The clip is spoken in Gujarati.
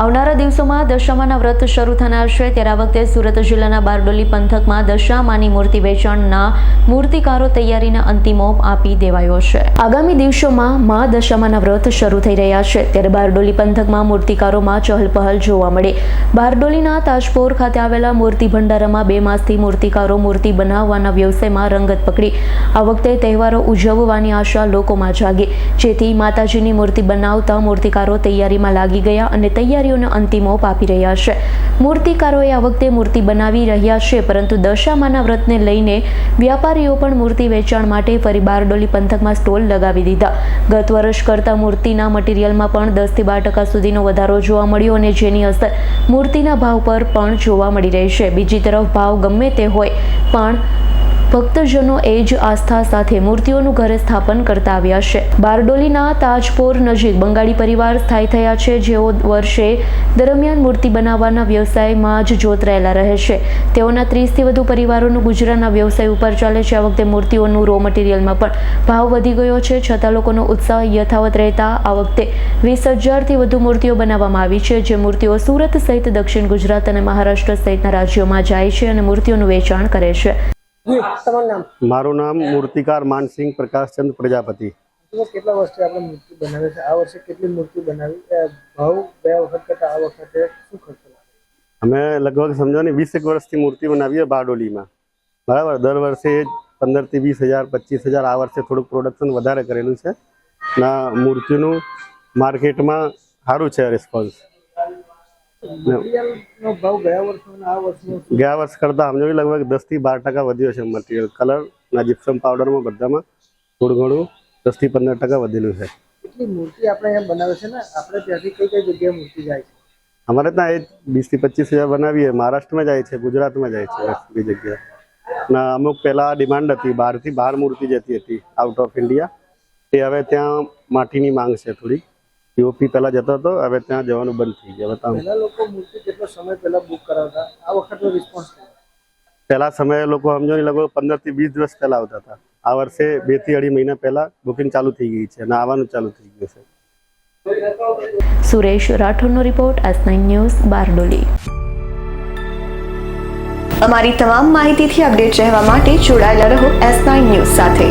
આવનારા દિવસોમાં દશામાના વ્રત શરૂ થનાર છે. ત્યારે આ વખતે સુરત જિલ્લાના બારડોલી પંથકમાં દશામાની મૂર્તિ વેચાણના મૂર્તિકારો તૈયારીને અંતિમ આપી દેવાયો છે. આગામી દિવસોમાં મા દશામાના વ્રત શરૂ થઈ રહ્યા છે. ત્યારે બારડોલી પંથકમાં મૂર્તિકારોમાં ચહલપહલ જોવા મળે. બારડોલીના તાજપોર ખાતે આવેલા મૂર્તિ ભંડારામાં બે માસથી મૂર્તિકારો મૂર્તિ બનાવવાના વ્યવસાયમાં રંગત પકડી. આ વખતે તહેવારો ઉજવવાની આશા લોકોમાં જાગી. જેથી માતાજીની મૂર્તિ બનાવતા મૂર્તિકારો તૈયારીમાં લાગી ગયા અને તૈયારીઓને અંતિમ આપી રહ્યા છે. મૂર્તિકારોએ આ વખતે મૂર્તિ બનાવી રહ્યા છે, પરંતુ દશામાના વ્રતને લઈને વ્યાપારીઓ પણ મૂર્તિ વેચાણ માટે ફરી બારડોલી પંથકમાં સ્ટોલ લગાવી દીધા. ગત વર્ષ કરતાં મૂર્તિના મટીરિયલમાં પણ દસથી બાર ટકા સુધીનો વધારો જોવા મળ્યો અને જેની અસર મૂર્તિના ભાવ પર પણ જોવા મળી રહી છે. બીજી તરફ ભાવ ગમે તે હોય, પણ ભક્તજનો એ જ આસ્થા સાથે મૂર્તિઓનું ઘરે સ્થાપન કરતા આવ્યા છે. બારડોલીના તાજપોર નજીક બંગાળી પરિવાર સ્થાયી થયા છે. જેઓ વર્ષે દરમિયાન મૂર્તિ બનાવવાના વ્યવસાયમાં જ જોતરાયેલા રહે છે. તેઓના ત્રીસથી વધુ પરિવારોનું ગુજરાતના વ્યવસાય ઉપર ચાલે છે. આ વખતે મૂર્તિઓનું રો મટીરિયલમાં પણ ભાવ વધી ગયો છે. છતાં લોકોનો ઉત્સાહ યથાવત રહેતા આ વખતે વીસ હજારથી વધુ મૂર્તિઓ બનાવવામાં આવી છે. જે મૂર્તિઓ સુરત સહિત દક્ષિણ ગુજરાત અને મહારાષ્ટ્ર સહિતના રાજ્યોમાં જાય છે અને મૂર્તિઓનું વેચાણ કરે છે. મારું નામ મૂર્તિકાર માનસિંહ પ્રકાશચંદ પ્રજાપતિ. કેટલા વર્ષથી આપણે મૂર્તિ બનાવી છે આ વર્ષે કેટલી મૂર્તિ બનાવી? ભાવ બે વખત કરતા આ વખતે શું ખર્ચો અમે લગભગ સમજો ને વીસ એક વર્ષથી મૂર્તિ બનાવીએ બારડોલીમાં. બરાબર દર વર્ષે પંદરથી વીસ હજાર પચીસ હજાર આ વર્ષે થોડુંક પ્રોડક્શન વધારે કરેલું છે. ના મૂર્તિનું માર્કેટમાં સારું છે રિસ્પોન્સ ગયા વર્ષ કરતાં સમજો લગભગ લગભગ દસથી બાર ટકા વધ્યો છે મટીરિયલ કલર ના જીપ્સમ પાવડરમાં બધામાં થોડું ઘણું દસથી પંદર ટકા વધેલું છે. મૂર્તિ આપણે એમ બનાવે છે ને? આપણે ત્યાંથી કઈ કઈ જગ્યાએ મૂર્તિ જાય છે? અમારે ત્યાં એ વીસથી પચીસ હજાર બનાવીએ મહારાષ્ટ્રમાં જાય છે ગુજરાતમાં જાય છે બી જગ્યાએ. ના અમુક પહેલાં ડિમાન્ડ હતી બહારથી બહાર મૂર્તિ જતી હતી આઉટ ઓફ ઇન્ડિયા એ હવે ત્યાં માટીની માંગ છે થોડી પીઓપી પહેલા જતો હતો હવે ત્યાં જવાનું બંધ થઈ ગયું હવે ત્યાં પહેલા લોકો મૂર્તિ કેટલો સમય પહેલા બુક કરાવતા? આ વખતનો રિસ્પોન્સ પહેલા સમયે લોકો સમજો ને લગભગ પંદરથી વીસ દિવસ પહેલા આવતા હતા. આ વર્ષે બેથી અઢી મહિના પહેલા બુકિંગ ચાલુ થઈ ગઈ છે અને આવવાનું ચાલુ થઈ ગયું છે. Suresh રાઠોડનો report S nine news Bardoli. અમારી તમામ માહિતીથી અપડેટ રહેવા માટે જોડાયેલા રહો એસ નાઇન ન્યૂઝ સાથે.